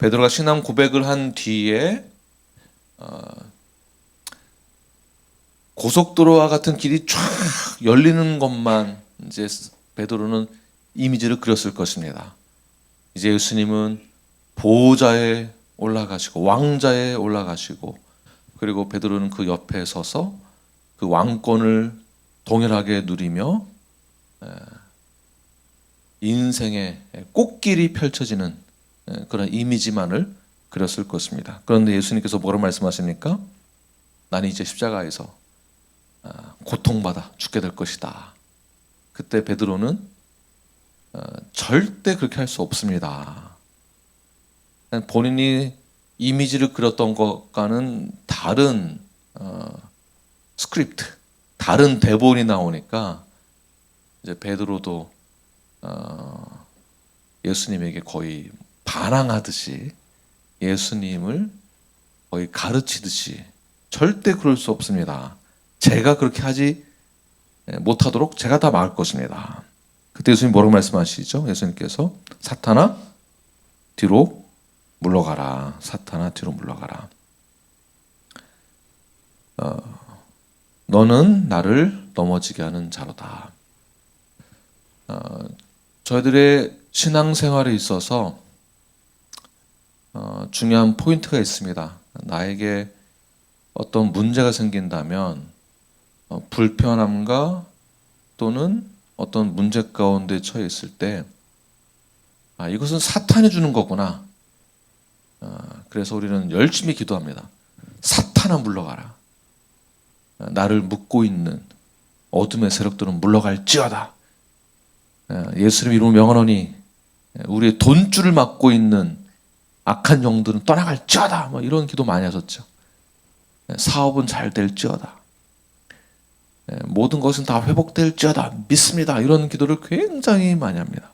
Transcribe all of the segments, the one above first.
베드로가 신앙 고백을 한 뒤에 어, 고속도로와 같은 길이 쫙 열리는 것만 이제 베드로는 이미지를 그렸을 것입니다. 이제 예수님은 보호자에 올라가시고 왕자에 올라가시고 그리고 베드로는 그 옆에 서서 그 왕권을 동일하게 누리며 에, 인생의 꽃길이 펼쳐지는 에, 그런 이미지만을 그렸을 것입니다. 그런데 예수님께서 뭐라 말씀하십니까? 나는 이제 십자가에서 아, 고통받아 죽게 될 것이다. 그때 베드로는 어, 절대 그렇게 할 수 없습니다. 본인이 이미지를 그렸던 것과는 다른 어, 스크립트, 다른 대본이 나오니까 이제 베드로도 어, 예수님에게 거의 반항하듯이 예수님을 거의 가르치듯이 절대 그럴 수 없습니다. 제가 그렇게 하지 못하도록 제가 다 막을 것입니다. 그때 예수님 뭐라고 말씀하시죠? 예수님께서 사탄아 뒤로 물러가라. 사탄아 뒤로 물러가라. 어, 너는 나를 넘어지게 하는 자로다. 어, 저희들의 신앙생활에 있어서 어, 중요한 포인트가 있습니다. 나에게 어떤 문제가 생긴다면 어, 불편함과 또는 어떤 문제 가운데 처해 있을 때, 아, 이것은 사탄이 주는 거구나. 아, 그래서 우리는 열심히 기도합니다. 사탄아 물러가라. 아, 나를 묶고 있는 어둠의 세력들은 물러갈지어다. 아, 예수님 이름으로 명언하니 우리의 돈줄을 막고 있는 악한 영들은 떠나갈지어다. 뭐 이런 기도 많이 하셨죠. 사업은 잘 될지어다. 예, 모든 것은 다 회복될지어다 믿습니다. 이런 기도를 굉장히 많이 합니다.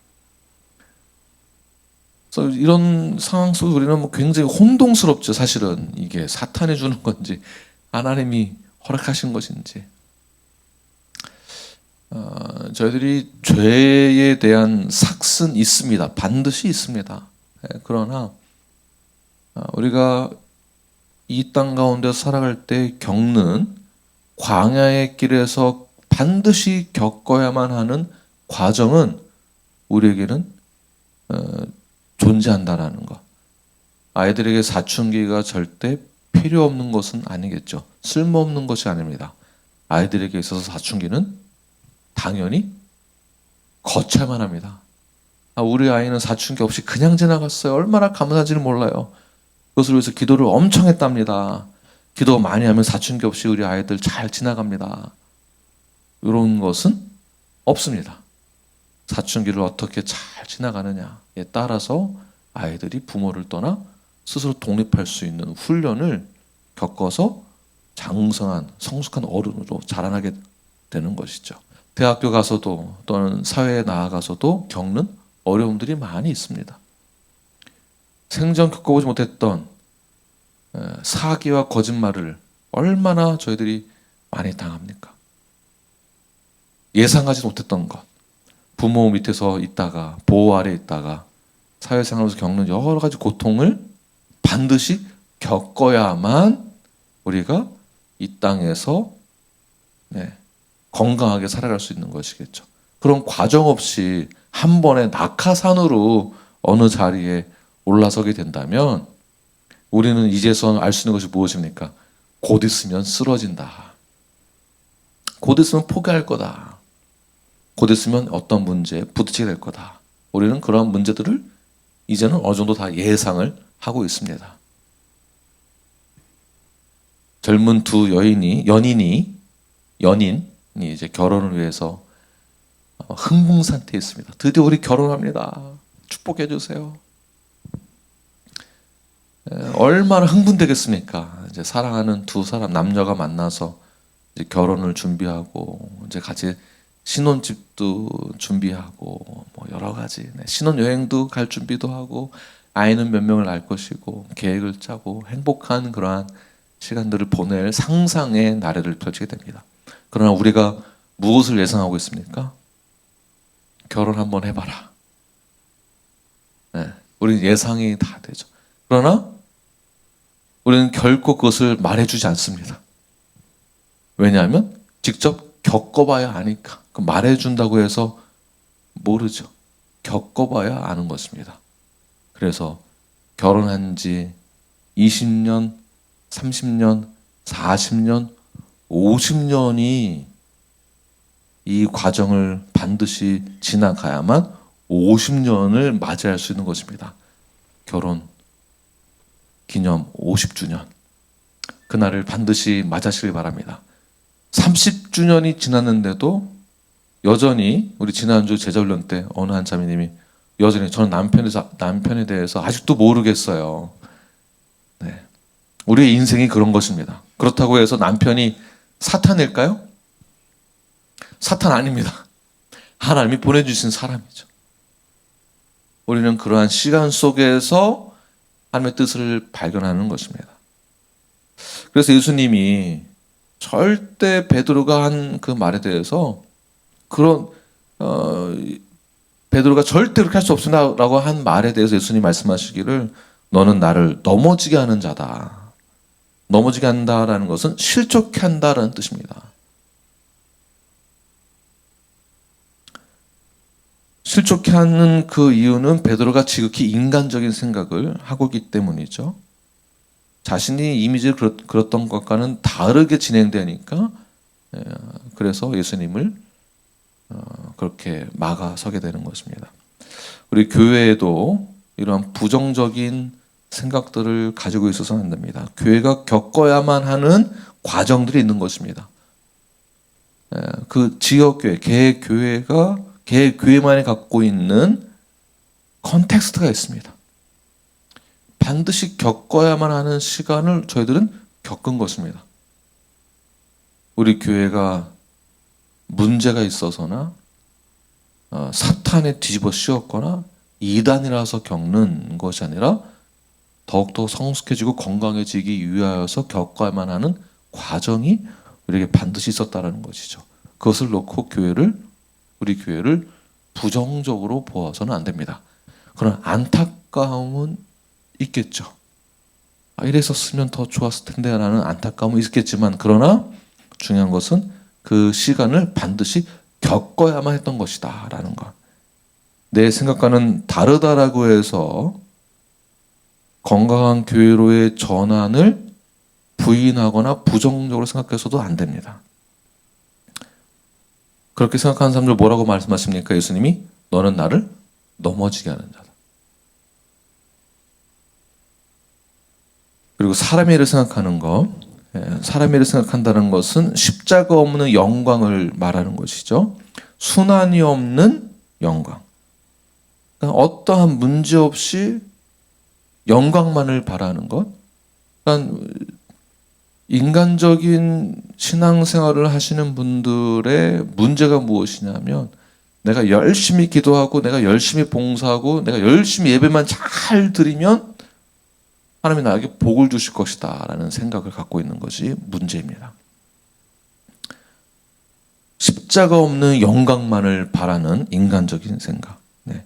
이런 상황 속에 우리는 뭐 굉장히 혼동스럽죠. 사실은 이게 사탄이 주는 건지 하나님이 허락하신 것인지. 어, 저희들이 죄에 대한 삭은 있습니다. 반드시 있습니다. 예, 그러나 어, 우리가 이 땅 가운데 살아갈 때 겪는 광야의 길에서 반드시 겪어야만 하는 과정은 우리에게는 어, 존재한다라는 것. 아이들에게 사춘기가 절대 필요 없는 것은 아니겠죠. 쓸모없는 것이 아닙니다. 아이들에게 있어서 사춘기는 당연히 거쳐야만 합니다. 아, 우리 아이는 사춘기 없이 그냥 지나갔어요. 얼마나 감사한지는 몰라요. 그것을 위해서 기도를 엄청 했답니다. 기도 많이 하면 사춘기 없이 우리 아이들 잘 지나갑니다. 이런 것은 없습니다. 사춘기를 어떻게 잘 지나가느냐에 따라서 아이들이 부모를 떠나 스스로 독립할 수 있는 훈련을 겪어서 장성한 성숙한 어른으로 자라나게 되는 것이죠. 대학교 가서도 또는 사회에 나아가서도 겪는 어려움들이 많이 있습니다. 생전 겪어보지 못했던 사기와 거짓말을 얼마나 저희들이 많이 당합니까? 예상하지 못했던 것. 부모 밑에서 있다가 보호 아래 있다가 사회생활에서 겪는 여러 가지 고통을 반드시 겪어야만 우리가 이 땅에서 네, 건강하게 살아갈 수 있는 것이겠죠. 그런 과정 없이 한 번에 낙하산으로 어느 자리에 올라서게 된다면 우리는 이제서 알수 있는 것이 무엇입니까? 곧 있으면 쓰러진다. 곧 있으면 포기할 거다. 곧 있으면 어떤 문제에 부딪히게 될 거다. 우리는 그러한 문제들을 이제는 어느 정도 다 예상을 하고 있습니다. 젊은 두 여인이 연인이 연인이 이제 결혼을 위해서 흥분 상태에 있습니다. 드디어 우리 결혼합니다. 축복해 주세요. 얼마나 흥분되겠습니까? 이제 사랑하는 두 사람 남녀가 만나서 결혼을 준비하고 이제 같이 신혼집도 준비하고 뭐 여러 가지 네, 신혼 여행도 갈 준비도 하고 아이는 몇 명을 낳을 것이고 계획을 짜고 행복한 그러한 시간들을 보낼 상상의 나래를 펼치게 됩니다. 그러나 우리가 무엇을 예상하고 있습니까? 결혼 한번 해봐라. 네, 우리 예상이 다 되죠. 그러나 우리는 결코 그것을 말해주지 않습니다. 왜냐하면 직접 겪어봐야 아니까. 그 말해준다고 해서 모르죠. 겪어봐야 아는 것입니다. 그래서 결혼한 지 20년, 30년, 40년, 50년이 이 과정을 반드시 지나가야만 50년을 맞이할 수 있는 것입니다. 결혼 기념 50주년. 그날을 반드시 맞으시길 바랍니다. 30주년이 지났는데도 여전히 우리 지난주 제자훈련 때 어느 한 자매님이 여전히 저는 남편에, 남편에 대해서 아직도 모르겠어요. 네. 우리의 인생이 그런 것입니다. 그렇다고 해서 남편이 사탄일까요? 사탄 아닙니다. 하나님이 보내주신 사람이죠. 우리는 그러한 시간 속에서 하나님의 뜻을 발견하는 것입니다. 그래서 예수님이 절대 베드로가 한 그 말에 대해서 그런 어, 베드로가 절대 그렇게 할 수 없습니다라고 한 말에 대해서 예수님 말씀하시기를 너는 나를 넘어지게 하는 자다. 넘어지게 한다라는 것은 실족해 한다라는 뜻입니다. 실족해 하는 그 이유는 베드로가 지극히 인간적인 생각을 하고 있기 때문이죠. 자신이 이미지를 그렇, 그렸던 것과는 다르게 진행되니까 예, 그래서 예수님을 어, 그렇게 막아서게 되는 것입니다. 우리 교회에도 이러한 부정적인 생각들을 가지고 있어서는 안 됩니다. 교회가 겪어야만 하는 과정들이 있는 것입니다. 예, 그 지역교회, 개교회가 개 교회만이 갖고 있는 컨텍스트가 있습니다. 반드시 겪어야만 하는 시간을 저희들은 겪은 것입니다. 우리 교회가 문제가 있어서나 어, 사탄에 뒤집어 씌웠거나 이단이라서 겪는 것이 아니라 더욱더 성숙해지고 건강해지기 위하여서 겪어야만 하는 과정이 우리에게 반드시 있었다라는 것이죠. 그것을 놓고 교회를 우리 교회를 부정적으로 보아서는 안 됩니다. 그런 안타까움은 있겠죠. 아, 이랬었으면 더 좋았을 텐데 라는 안타까움은 있겠지만 그러나 중요한 것은 그 시간을 반드시 겪어야만 했던 것이다 라는 것. 내 생각과는 다르다라고 해서 건강한 교회로의 전환을 부인하거나 부정적으로 생각해서도 안 됩니다. 그렇게 생각하는 사람들 뭐라고 말씀하십니까? 예수님이 너는 나를 넘어지게 하는 자다. 그리고 사람의 일을 생각하는 것, 예, 사람의 일을 생각한다는 것은 십자가 없는 영광을 말하는 것이죠. 순환이 없는 영광. 그러니까 어떠한 문제 없이 영광만을 바라는 것. 그러니까 인간적인 신앙생활을 하시는 분들의 문제가 무엇이냐면 내가 열심히 기도하고 내가 열심히 봉사하고 내가 열심히 예배만 잘 드리면 하나님이 나에게 복을 주실 것이다 라는 생각을 갖고 있는 것이 문제입니다. 십자가 없는 영광만을 바라는 인간적인 생각. 네.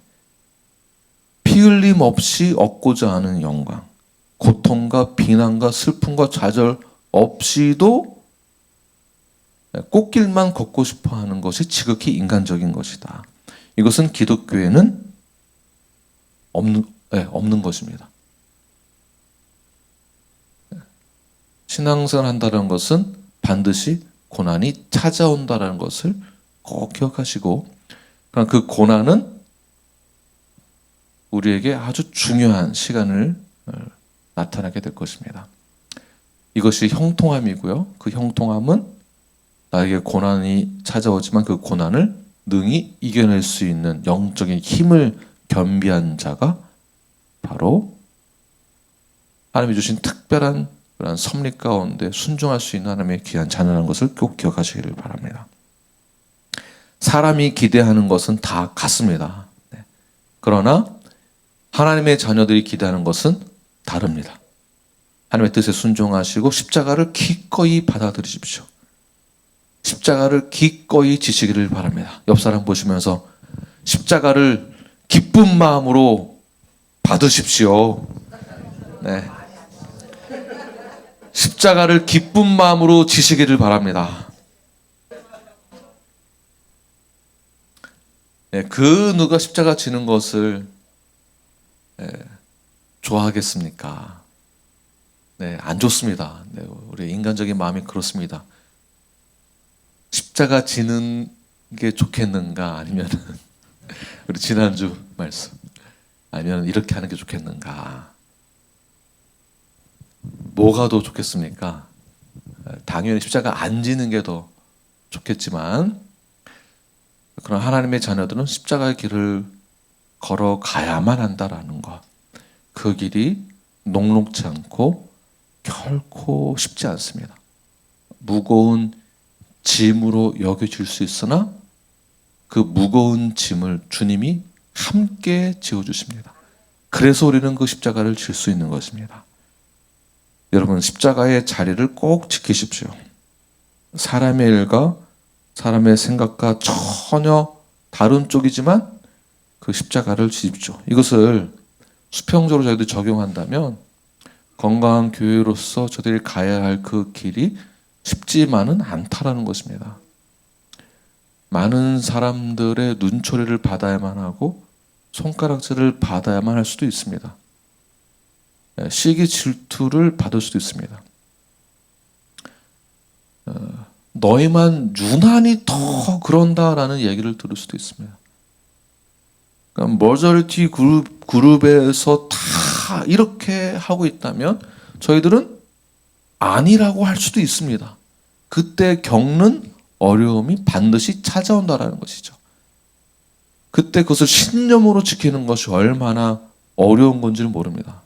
피 흘림 없이 얻고자 하는 영광. 고통과 비난과 슬픔과 좌절 없이도 꽃길만 걷고 싶어 하는 것이 지극히 인간적인 것이다. 이것은 기독교에는 없는, 네, 없는 것입니다. 신앙생활 한다는 것은 반드시 고난이 찾아온다는 것을 꼭 기억하시고, 그 고난은 우리에게 아주 중요한 시간을 어, 나타나게 될 것입니다. 이것이 형통함이고요. 그 형통함은 나에게 고난이 찾아오지만 그 고난을 능히 이겨낼 수 있는 영적인 힘을 겸비한 자가 바로 하나님이 주신 특별한 그런 섭리 가운데 순종할 수 있는 하나님의 귀한 자녀라는 것을 꼭 기억하시기를 바랍니다. 사람이 기대하는 것은 다 같습니다. 네. 그러나 하나님의 자녀들이 기대하는 것은 다릅니다. 하나님의 뜻에 순종하시고 십자가를 기꺼이 받아들이십시오. 십자가를 기꺼이 지시기를 바랍니다. 옆 사람 보시면서 십자가를 기쁜 마음으로 받으십시오. 네. 십자가를 기쁜 마음으로 지시기를 바랍니다. 네, 그 누가 십자가 지는 것을 네, 좋아하겠습니까? 네, 안 좋습니다. 네, 우리 인간적인 마음이 그렇습니다. 십자가 지는 게 좋겠는가 아니면 우리 지난주 말씀 아니면 이렇게 하는 게 좋겠는가? 뭐가 더 좋겠습니까? 당연히 십자가 안 지는 게 더 좋겠지만 그런 하나님의 자녀들은 십자가의 길을 걸어가야만 한다라는 것. 그 길이 녹록지 않고 결코 쉽지 않습니다. 무거운 짐으로 여겨질 수 있으나 그 무거운 짐을 주님이 함께 지어주십니다. 그래서 우리는 그 십자가를 질 수 있는 것입니다. 여러분, 십자가의 자리를 꼭 지키십시오. 사람의 일과 사람의 생각과 전혀 다른 쪽이지만 그 십자가를 지십시오. 이것을 수평적으로 저희들 적용한다면 건강한 교회로서 저들이 가야 할 그 길이 쉽지만은 않다라는 것입니다. 많은 사람들의 눈초리를 받아야만 하고 손가락질을 받아야만 할 수도 있습니다. 예, 시기 질투를 받을 수도 있습니다. 어, 너희만 유난히 더 그런다라는 얘기를 들을 수도 있습니다. 그러니까 머저리티 그룹, 그룹에서 다 이렇게 하고 있다면 저희들은 아니라고 할 수도 있습니다. 그때 겪는 어려움이 반드시 찾아온다라는 것이죠. 그때 그것을 신념으로 지키는 것이 얼마나 어려운 건지를 모릅니다.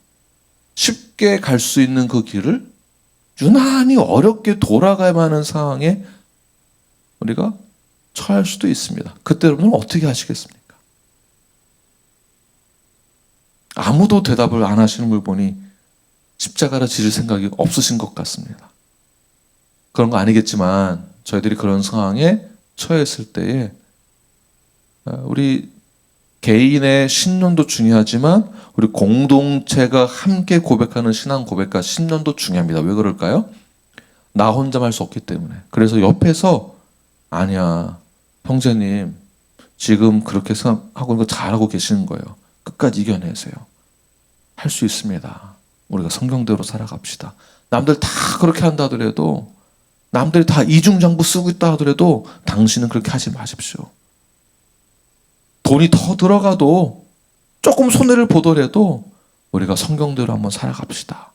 쉽게 갈 수 있는 그 길을 유난히 어렵게 돌아가야만 하는 상황에 우리가 처할 수도 있습니다. 그때 여러분은 어떻게 하시겠습니까? 아무도 대답을 안 하시는 걸 보니 십자가를 지를 생각이 없으신 것 같습니다. 그런 거 아니겠지만 저희들이 그런 상황에 처했을 때에 어, 우리 개인의 신념도 중요하지만 우리 공동체가 함께 고백하는 신앙 고백과 신념도 중요합니다. 왜 그럴까요? 나 혼자만 할수 없기 때문에. 그래서 옆에서 아니야 형제님 지금 그렇게 생각하고 있는 거 잘하고 계시는 거예요. 끝까지 이겨내세요. 할 수 있습니다. 우리가 성경대로 살아갑시다. 남들 다 그렇게 한다 하더라도 남들이 다 이중장부 쓰고 있다 하더라도 당신은 그렇게 하지 마십시오. 돈이 더 들어가도 조금 손해를 보더라도 우리가 성경대로 한번 살아갑시다.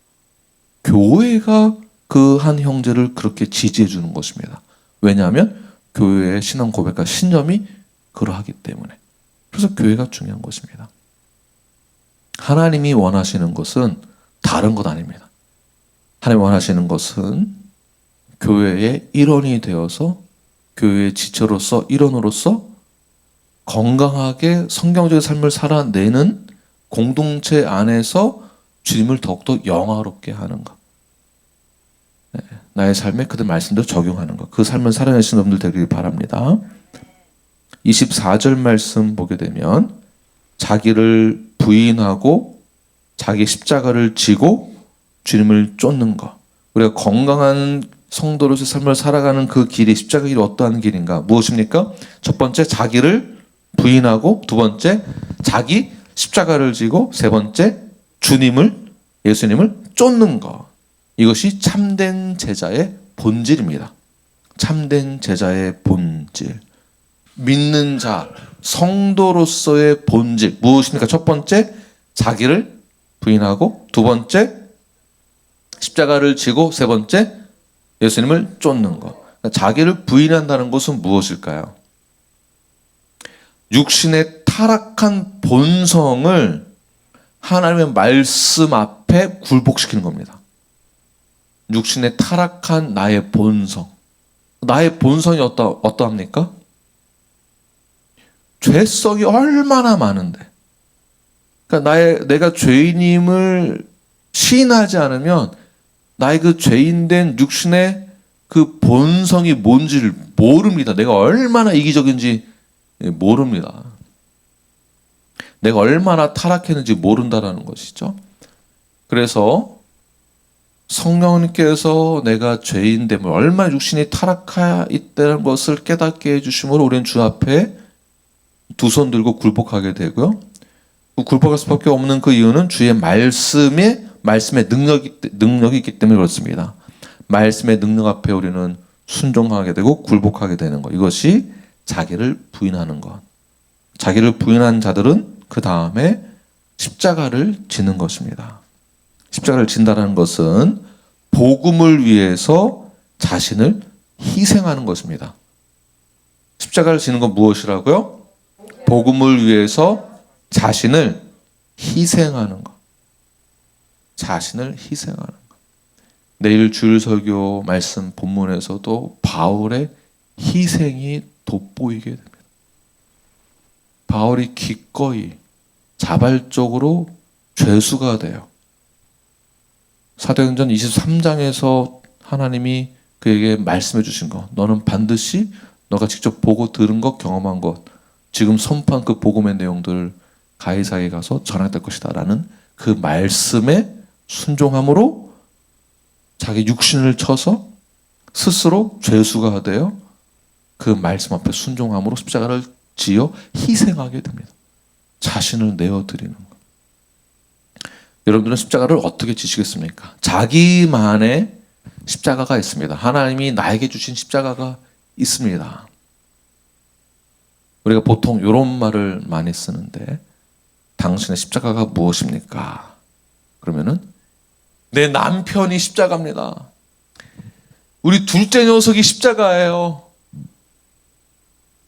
교회가 그 한 형제를 그렇게 지지해 주는 것입니다. 왜냐하면 교회의 신앙 고백과 신념이 그러하기 때문에. 그래서 교회가 중요한 것입니다. 하나님이 원하시는 것은 다른 것 아닙니다. 하나님 원하시는 것은 교회의 일원이 되어서 교회의 지체로서 일원으로서 건강하게 성경적인 삶을 살아내는 공동체 안에서 주님을 더욱더 영화롭게 하는 것. 네, 나의 삶에 그들 말씀대로 적용하는 것. 그 삶을 살아내시는 분들 되길 바랍니다. 24절 말씀 보게 되면 자기를 부인하고 자기 십자가를 지고 주님을 쫓는 것. 우리가 건강한 성도로서 삶을 살아가는 그 길이 십자가 길이 어떠한 길인가? 무엇입니까? 첫 번째 자기를 부인하고 두 번째 자기 십자가를 지고 세 번째 주님을 예수님을 쫓는 것. 이것이 참된 제자의 본질입니다. 참된 제자의 본질. 믿는 자, 성도로서의 본질. 무엇입니까? 첫 번째, 자기를 부인하고, 두 번째, 십자가를 지고, 세 번째, 예수님을 쫓는 것. 그러니까 자기를 부인한다는 것은 무엇일까요? 육신의 타락한 본성을 하나님의 말씀 앞에 굴복시키는 겁니다. 육신의 타락한 나의 본성. 나의 본성이 어떠, 어떠합니까? 죄성이 얼마나 많은데. 그러니까 나의, 내가 죄인임을 시인하지 않으면 나의 그 죄인된 육신의 그 본성이 뭔지를 모릅니다. 내가 얼마나 이기적인지 예, 모릅니다. 내가 얼마나 타락했는지 모른다라는 것이죠. 그래서 성령님께서 내가 죄인됨을 얼마나 육신이 타락하여 있다는 것을 깨닫게 해주심으로 우리는 주 앞에 두 손 들고 굴복하게 되고요. 그 굴복할 수밖에 없는 그 이유는 주의 말씀에 말씀의 능력이 능력이 있기 때문에 그렇습니다. 말씀의 능력 앞에 우리는 순종하게 되고 굴복하게 되는 것. 이것이 자기를 부인하는 것. 자기를 부인한 자들은 그 다음에 십자가를 지는 것입니다. 십자가를 진다는 것은 복음을 위해서 자신을 희생하는 것입니다. 십자가를 지는 건 무엇이라고요? 복음을 위해서 자신을 희생하는 것. 자신을 희생하는 것. 내일 주일 설교 말씀 본문에서도 바울의 희생이 돋보이게 됩니다. 바울이 기꺼이 자발적으로 죄수가 돼요. 사도행전 23장에서 하나님이 그에게 말씀해 주신 것, 너는 반드시 너가 직접 보고 들은 것, 경험한 것, 지금 선포한 그 복음의 내용들 가이사에 가서 전해야 될 것이다 라는 그 말씀에 순종함으로 자기 육신을 쳐서 스스로 죄수가 되어 그 말씀 앞에 순종함으로 십자가를 지어 희생하게 됩니다. 자신을 내어 드리는 것. 여러분들은 십자가를 어떻게 지시겠습니까? 자기만의 십자가가 있습니다. 하나님이 나에게 주신 십자가가 있습니다. 우리가 보통 이런 말을 많이 쓰는데 당신의 십자가가 무엇입니까? 그러면은 내 남편이 십자가입니다. 우리 둘째 녀석이 십자가예요.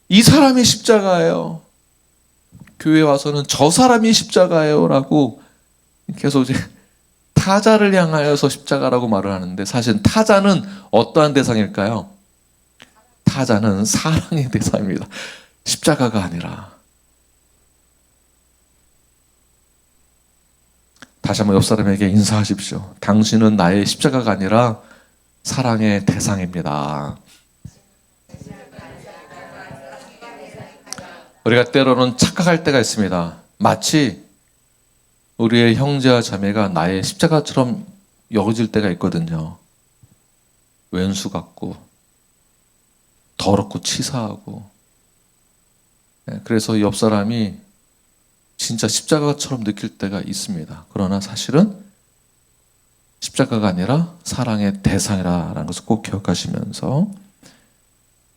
이 사람이 십자가예요. 교회 와서는 저 사람이 십자가예요라고 계속 이제 타자를 향하여서 십자가라고 말을 하는데 사실 타자는 어떠한 대상일까요? 타자는 사랑의 대상입니다. 십자가가 아니라 다시 한번 옆 사람에게 인사하십시오. 당신은 나의 십자가가 아니라 사랑의 대상입니다. 우리가 때로는 착각할 때가 있습니다. 마치 우리의 형제와 자매가 나의 십자가처럼 여겨질 때가 있거든요. 왼수 같고 더럽고 치사하고 네, 그래서 옆 사람이 진짜 십자가처럼 느낄 때가 있습니다. 그러나 사실은 십자가가 아니라 사랑의 대상이라는 것을 꼭 기억하시면서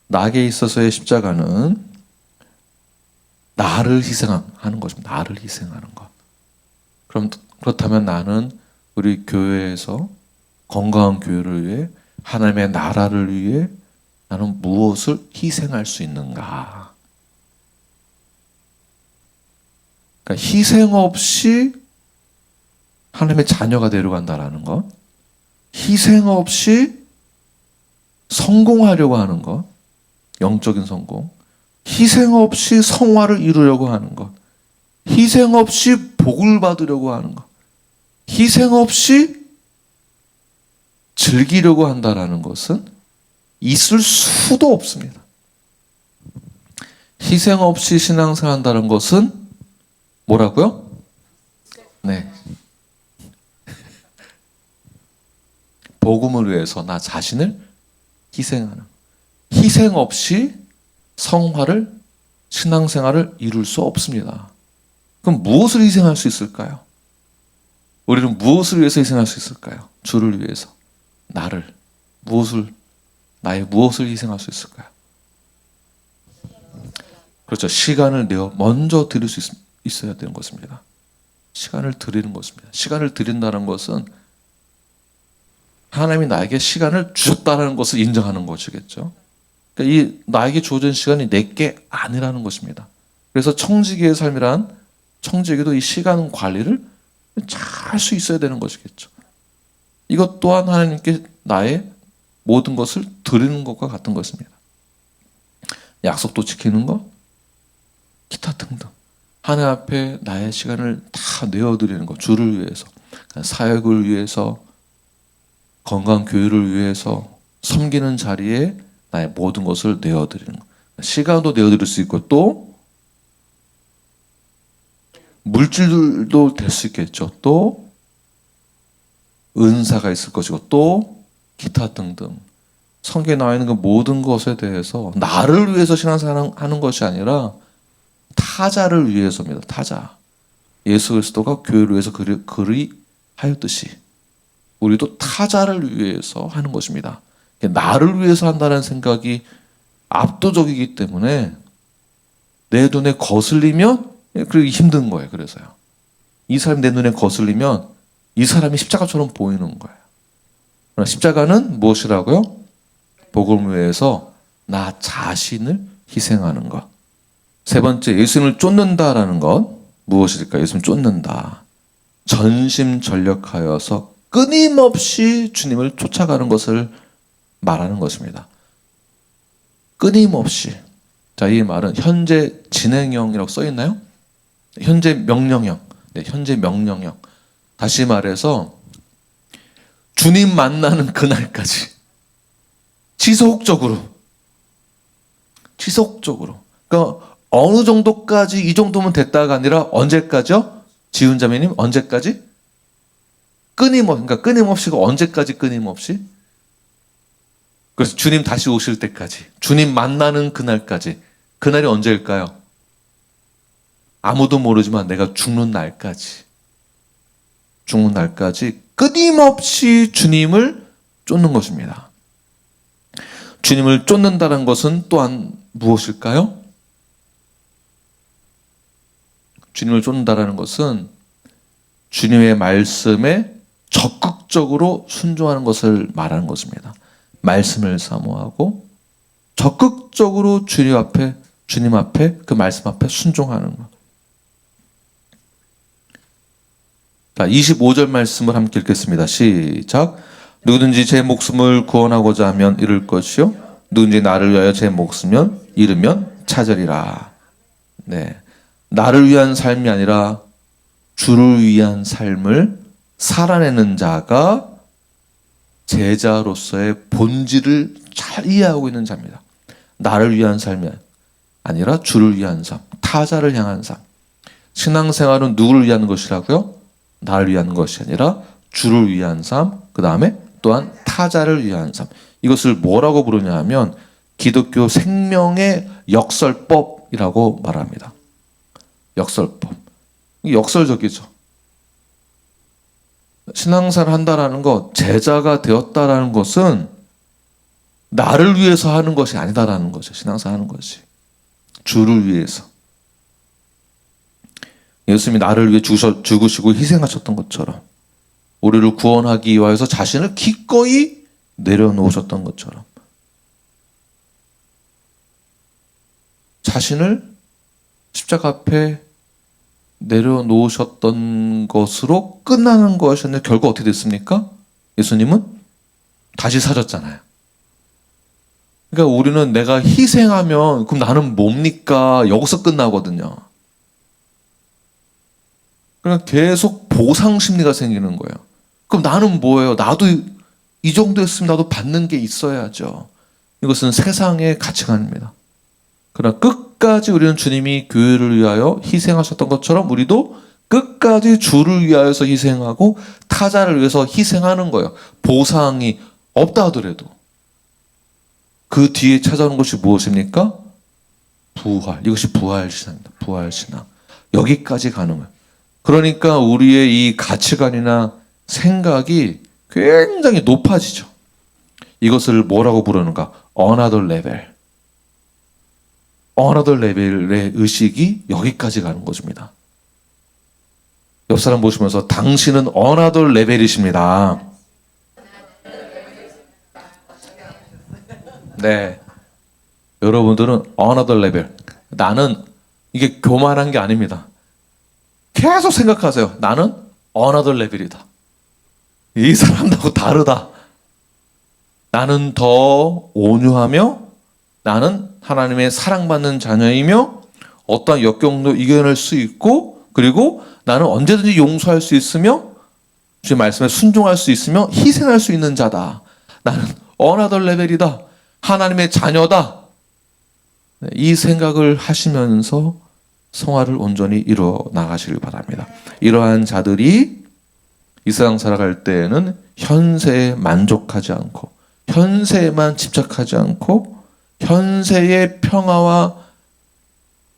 나에게 있어서의 십자가는 나를 희생하는 것입니다. 나를 희생하는 것. 그럼 그렇다면 나는 우리 교회에서 건강한 교회를 위해 하나님의 나라를 위해 나는 무엇을 희생할 수 있는가? 그러니까 희생 없이 하나님의 자녀가 되려간다라는 것, 희생 없이 성공하려고 하는 것, 영적인 성공, 희생 없이 성화를 이루려고 하는 것, 희생 없이 복을 받으려고 하는 것, 희생 없이 즐기려고 한다라는 것은 있을 수도 없습니다. 희생 없이 신앙생활 한다는 것은 뭐라고요? 네. 복음을 위해서 나 자신을 희생하는. 희생 없이 성화를 신앙생활을 이룰 수 없습니다. 그럼 무엇을 희생할 수 있을까요? 우리는 무엇을 위해서 희생할 수 있을까요? 주를 위해서. 나를. 무엇을, 나의 무엇을 희생할 수 있을까요? 그렇죠. 시간을 내어 먼저 드릴 수 있, 있어야 되는 것입니다. 시간을 드리는 것입니다. 시간을 드린다는 것은 하나님이 나에게 시간을 주셨다는 것을 인정하는 것이겠죠. 그러니까 이 나에게 주어진 시간이 내게 아니라는 것입니다. 그래서 청지기의 삶이란 청지기도 이 시간 관리를 잘 할 수 있어야 되는 것이겠죠. 이것 또한 하나님께 나의 모든 것을 드리는 것과 같은 것입니다. 약속도 지키는 것, 기타 등등. 하나님 앞에 나의 시간을 다 내어드리는 것, 주를 위해서, 사역을 위해서, 건강 교회를 위해서, 섬기는 자리에 나의 모든 것을 내어드리는 것. 시간도 내어드릴 수 있고 또 물질도 될 수 있겠죠. 또 은사가 있을 것이고 또 기타 등등 성경에 나와 있는 그 모든 것에 대해서 나를 위해서 신앙생활 하는 것이 아니라 타자를 위해서입니다. 타자. 예수 그리스도가 교회를 위해서 그리, 그리 하였듯이 우리도 타자를 위해서 하는 것입니다. 나를 위해서 한다는 생각이 압도적이기 때문에 내 눈에 거슬리면 그게 힘든 거예요. 그래서요. 이 사람이 내 눈에 거슬리면 이 사람이 십자가처럼 보이는 거예요. 십자가는 무엇이라고요? 복음을 위해서 나 자신을 희생하는 것. 세 번째, 예수님을 쫓는다라는 것. 무엇일까? 예수님 쫓는다. 전심전력하여서 끊임없이 주님을 쫓아가는 것을 말하는 것입니다. 끊임없이. 자, 이 말은 현재 진행형이라고 써 있나요? 현재 명령형. 네, 현재 명령형. 다시 말해서 주님 만나는 그날까지 지속적으로 지속적으로 그러니까 어느 정도까지 이 정도면 됐다가 아니라 언제까지요? 지훈 자매님 언제까지? 끊임없 그러니까 끊임없이가 언제까지 끊임없이? 그래서 주님 다시 오실 때까지 주님 만나는 그날까지 그날이 언제일까요? 아무도 모르지만 내가 죽는 날까지 죽는 날까지 끊임없이 주님을 쫓는 것입니다. 주님을 쫓는다는 것은 또한 무엇일까요? 주님을 쫓는다라는 것은 주님의 말씀에 적극적으로 순종하는 것을 말하는 것입니다. 말씀을 사모하고 적극적으로 주님 앞에 주님 앞에 그 말씀 앞에 순종하는 것. 자, 25절 말씀을 함께 읽겠습니다. 시작. 누구든지 제 목숨을 구원하고자 하면 잃을 것이요. 누구든지 나를 위하여 제 목숨을 잃으면 찾으리라. 네. 나를 위한 삶이 아니라 주를 위한 삶을 살아내는 자가 제자로서의 본질을 잘 이해하고 있는 자입니다. 나를 위한 삶이 아니라 주를 위한 삶, 타자를 향한 삶. 신앙생활은 누구를 위한 것이라고요? 나를 위한 것이 아니라 주를 위한 삶, 그 다음에 또한 타자를 위한 삶. 이것을 뭐라고 부르냐 하면 기독교 생명의 역설법이라고 말합니다. 역설법. 역설적이죠. 신앙사를 한다라는 것, 제자가 되었다라는 것은 나를 위해서 하는 것이 아니다라는 거죠. 신앙사 하는 것이. 주를 위해서. 예수님이 나를 위해 죽으셔, 죽으시고 희생하셨던 것처럼 우리를 구원하기 위하여서 자신을 기꺼이 내려놓으셨던 것처럼 자신을 십자가 앞에 내려놓으셨던 것으로 끝나는 것이었는데 결국 어떻게 됐습니까? 예수님은 다시 사셨잖아요. 그러니까 우리는 내가 희생하면 그럼 나는 뭡니까? 여기서 끝나거든요. 그러니까 계속 보상 심리가 생기는 거예요. 그럼 나는 뭐예요? 나도 이 정도 했으면 나도 받는 게 있어야죠. 이것은 세상의 가치관입니다. 그러나 끝 까지 우리는 주님이 교회를 위하여 희생하셨던 것처럼 우리도 끝까지 주를 위하여서 희생하고 타자를 위해서 희생하는 거예요. 보상이 없다 하더라도. 그 뒤에 찾아오는 것이 무엇입니까? 부활. 이것이 부활 신앙입니다. 부활 신앙. 여기까지 거예요. 그러니까 우리의 이 가치관이나 생각이 굉장히 높아지죠. 이것을 뭐라고 부르는가? 어나더 레벨. 어나더 레벨의 의식이 여기까지 가는 것입니다. 옆 사람 보시면서 당신은 어나더 레벨이십니다. 네. 여러분들은 어나더 레벨. 나는 이게 교만한 게 아닙니다. 계속 생각하세요. 나는 어나더 레벨이다. 이 사람하고 다르다. 나는 더 온유하며 나는 하나님의 사랑받는 자녀이며 어떠한 역경도 이겨낼 수 있고 그리고 나는 언제든지 용서할 수 있으며 주의 말씀에 순종할 수 있으며 희생할 수 있는 자다. 나는 어나더 레벨이다. 하나님의 자녀다. 네, 이 생각을 하시면서 성화를 온전히 이루어 나가시길 바랍니다. 이러한 자들이 이 세상 살아갈 때에는 현세에 만족하지 않고 현세에만 집착하지 않고 현세의 평화와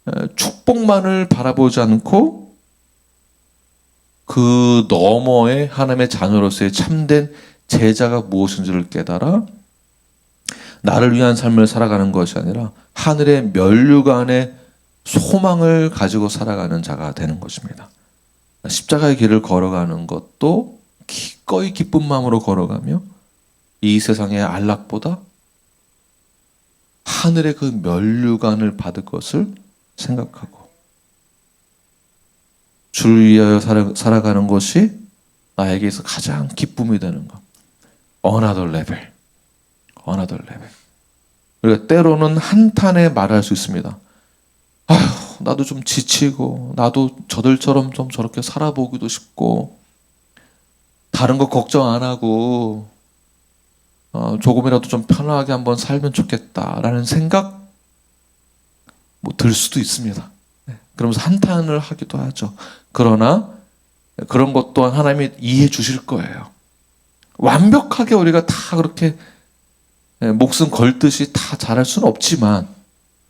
어, 축복만을 바라보지 않고 그 너머에 하나님의 자녀로서의 참된 제자가 무엇인지를 깨달아 나를 위한 삶을 살아가는 것이 아니라 하늘의 면류관의 소망을 가지고 살아가는 자가 되는 것입니다. 십자가의 길을 걸어가는 것도 기꺼이 기쁜 마음으로 걸어가며 이 세상의 안락보다 하늘의 그 면류관을 받을 것을 생각하고 주를 위하여 살아, 살아 가는 것이 나에게서 가장 기쁨이 되는 것. 어나더 레벨. 어나더 레벨. 우리가 때로는 한탄에 말할 수 있습니다. 아휴, 나도 좀 지치고, 나도 저들처럼 좀 저렇게 살아보기도 싶고, 다른 거 걱정 안 하고, 어, 조금이라도 좀 편하게 한번 살면 좋겠다라는 생각, 뭐 들 수도 있습니다. 네, 그러면서 한탄을 하기도 하죠. 그러나, 그런 것 또한 하나님이 이해해 주실 거예요. 완벽하게 우리가 다 그렇게 예, 목숨 걸듯이 다 잘할 수는 없지만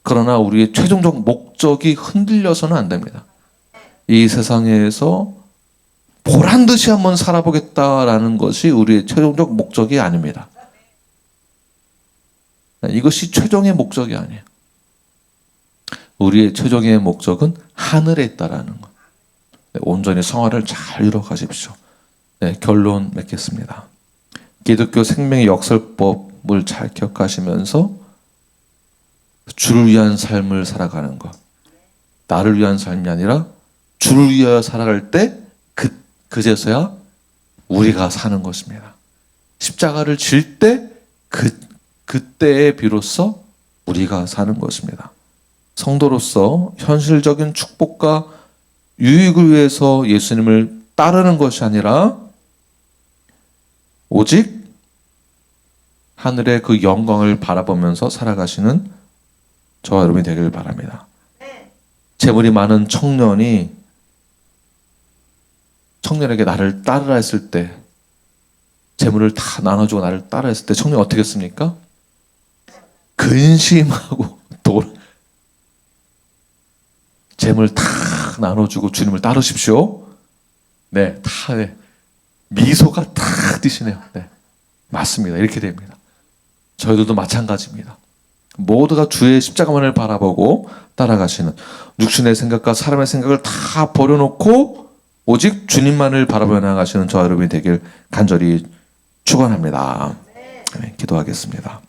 그러나 우리의 최종적 목적이 흔들려서는 안 됩니다. 이 세상에서 보란 듯이 한번 살아보겠다라는 것이 우리의 최종적 목적이 아닙니다. 이것이 최종의 목적이 아니에요. 우리의 최종의 목적은 하늘에 있다라는 것. 네, 온전히 성화를 잘 이뤄 가십시오. 네, 결론 맺겠습니다. 기독교 생명의 역설법을 잘 기억하시면서 주를 위한 삶을 살아가는 것. 나를 위한 삶이 아니라 주를 위하여 살아갈 때 그, 그제서야 우리가 사는 것입니다. 십자가를 질 때 그, 그때에 비로소 우리가 사는 것입니다. 성도로서 현실적인 축복과 유익을 위해서 예수님을 따르는 것이 아니라 오직 하늘의 그 영광을 바라보면서 살아가시는 저와 여러분이 되길 바랍니다. 재물이 많은 청년이 청년에게 나를 따르라 했을 때 재물을 다 나눠주고 나를 따라 했을 때 청년 어떻게 했습니까? 근심하고 돌 재물 다 나눠주고 주님을 따르십시오. 네, 다 네. 미소가 탁 뜨시네요. 네, 맞습니다. 이렇게 됩니다. 저희들도 마찬가지입니다. 모두가 주의 십자가만을 바라보고 따라가시는 육신의 생각과 사람의 생각을 다 버려놓고 오직 주님만을 바라보며 나가시는 저 여러분이 되길 간절히 축원합니다. 네, 기도하겠습니다.